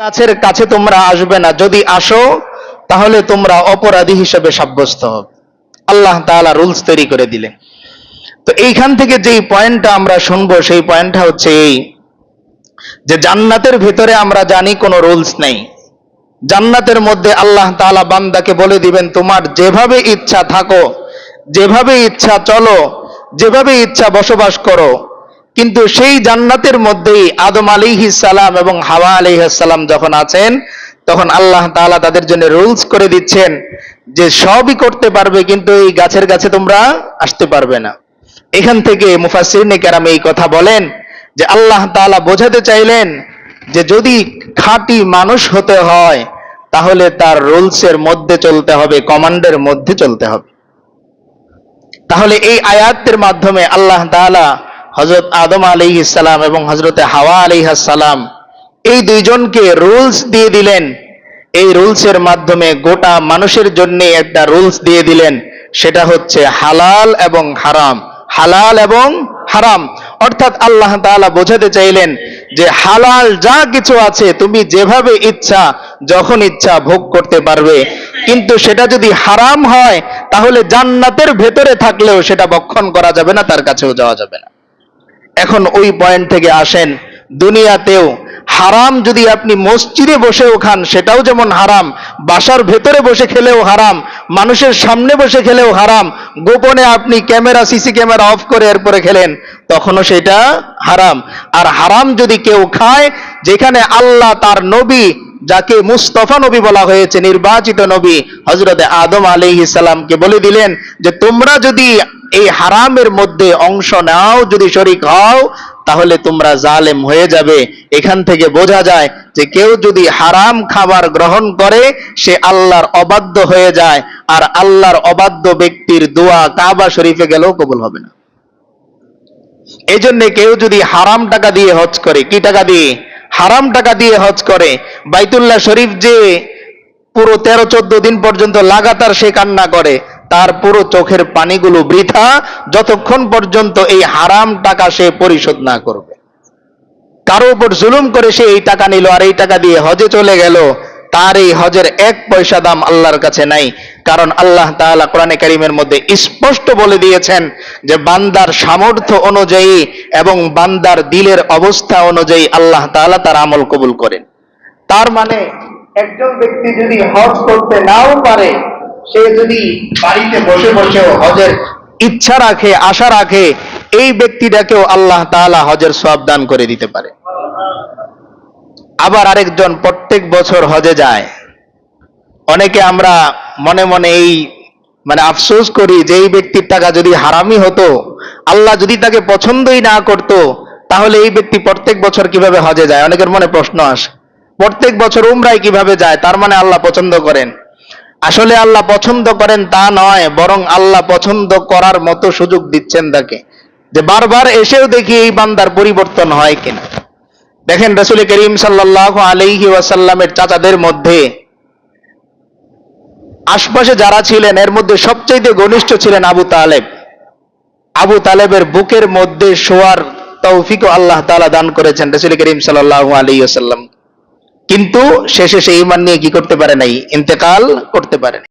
গাছের কাছে তোমরা আসবে না। যদি আসো, তাহলে তোমরা অপরাধী হিসেবে সাব্যস্ত হবে। আল্লাহ তাআলা রুলস তৈরি করে দিলেন। তো এইখান থেকে যেই পয়েন্টটা আমরা শুনব, সেই পয়েন্টটা হচ্ছে এই যে জান্নাতের ভেতরে আমরা জানি কোনো রুলস নেই। জান্নাতের মধ্যে আল্লাহ তাআলা বান্দাকে বলে দিবেন, তোমার যেভাবে ইচ্ছা থাকো, যেভাবে ইচ্ছা চলো, যেভাবে ইচ্ছা বসবাস করো কিন্তু সেই জান্নাতের মধ্যেই আদম আলাইহিস সালাম এবং হাওয়া আলাইহিস সালাম যখন আছেন, তখন আল্লাহ তাআলা তাদের জন্য রুলস করে দিচ্ছেন যে সবই করতে পারবে কিন্তু এই গাছের কাছে তোমরা আসতে পারবে না। এখান থেকে মুফাসসিরিনে কেরাম এই কথা বলেন যে আল্লাহ তাআলা বোঝাতে চাইলেন যে যদি খাঁটি মানুষ হতে হয়, তাহলে তার রুলসের মধ্যে চলতে হবে, কমান্ডের মধ্যে চলতে হবে। তাহলে এই আয়াতের মাধ্যমে আল্লাহ তাআলা হযরত আদম আলাইহিস সালাম এবং হযরতে হাওয়া আলাইহিস সালাম এই দুইজনকে রুলস দিয়ে দিলেন। এই রুলসের মাধ্যমে গোটা মানুষের জন্য একটা রুলস দিয়ে দিলেন। সেটা হচ্ছে হালাল এবং হারাম। হালাল এবং হারাম। অর্থাৎ আল্লাহ তাআলা বোঝাতে চাইলেন যে হালাল যা কিছু আছে তুমি যেভাবে ইচ্ছা, যখন ইচ্ছা ভোগ করতে পারবে। কিন্তু সেটা যদি হারাম হয়, তাহলে জান্নাতের ভেতরে থাকলেও সেটা বক্ষণ করা যাবে না, তার কাছেও যাওয়া যাবে না। এখন ওই পয়েন্ট থেকে আসেন, দুনিয়াতেও হারাম যদি আপনি মসজিদে বসেও খান, সেটাও যেমন হারাম, বাসার ভেতরে বসে খেলেও হারাম, মানুষের সামনে বসে খেলেও হারাম, গোপনে আপনি ক্যামেরা, সিসি ক্যামেরা অফ করে এরপরে খেলেন, তখনও সেটা হারাম। আর হারাম যদি কেউ খায়, যেখানে আল্লাহ তার নবী যাকে মুস্তফা নবী বলা হয়েছে, নির্বাচিত নবী হজরত আদম আলাইহিস সালামকে বলে দিলেন যে, তোমরা যদি এই হারামের মধ্যে অংশ নাও, যদি শরিক হও, তাহলে তোমরা জালেম হয়ে যাবে। এখান থেকে বোঝা যায় যে, কেউ যদি হারাম খাবার গ্রহণ করে, সে আল্লাহর অবাধ্য হয়ে যায়, আর আল্লাহর অবাধ্য ব্যক্তির দোয়া কাবা শরীফে গেলেও কবুল হবে না। এই জন্য কেউ যদি হারাম টাকা দিয়ে হজ করে, কি টাকা দিয়ে? হারাম টাকা দিয়ে হজ করে। বাইতুল্লাহ শরীফ যে পুরো তেরো চোদ্দ দিন পর্যন্ত লাগাতার সে কান্না করে, তার পুরো চোখের পানিগুলো বৃথা, যতক্ষণ পর্যন্ত এই হারাম টাকা সে পরিশোধ না করবে। কারও উপর জুলুম করে সে এই টাকা নিল, আর এই টাকা দিয়ে হজে চলে গেল। তার এই হজের এক পয়সা দাম আল্লাহর কাছে নাই। কারণ আল্লাহ তাআলা কোরআনে কারিমের মধ্যে স্পষ্ট বলে দিয়েছেন যে, বান্দার সামর্থ্য অনুযায়ী এবং বান্দার দিলের অবস্থা অনুযায়ী আল্লাহ তাআলা তার আমল কবুল করেন। তার মানে একজন ব্যক্তি যদি হজ করতে নাও পারে, সে যদি বাড়িতে বসে বসেও হজের ইচ্ছা রাখে, আশা রাখে, এই ব্যক্তিটাকেও আল্লাহ তাআলা হজের সব দান করে দিতে পারে। আবার আরেকজন প্রত্যেক বছর হজে যায়। অনেকে আমরা মনে মনে এই মানে আফসোস করি যে এই ব্যক্তির টাকা যদি হারামি হতো, আল্লাহ যদি তাকে পছন্দই না করতো, তাহলে এই ব্যক্তি প্রত্যেক বছর কীভাবে হজে যায়? অনেকের মনে প্রশ্ন আসে, প্রত্যেক বছর উমরায় কীভাবে যায়? তার মানে আল্লাহ পছন্দ করেন। আসলে আল্লাহ পছন্দ করেন তা নয়, বরং আল্লাহ পছন্দ করার মতো সুযোগ দিচ্ছেন তাকে, যে বারবার এসেও দেখি এই বান্দার পরিবর্তন হয় কিনা। দেখেন রসুল করিম সাল্লাহ আলাইহি ওয়াসাল্লামের চাচাদের মধ্যে আশপাশে যারা ছিলেন, এর মধ্যে সবচেয়ে ঘনিষ্ঠ ছিলেন আবু তালেব। আবু তালেবের বুকের মধ্যে শোয়ার তৌফিক আল্লাহ তাআলা দান করেছেন রসুল করিম সাল্লাহ আলাইহি ওয়াসাল্লাম। কিন্তু শেষে সেই ইমান নিয়ে কি করতে পারে নাই? ইন্তেকাল করতে পারে।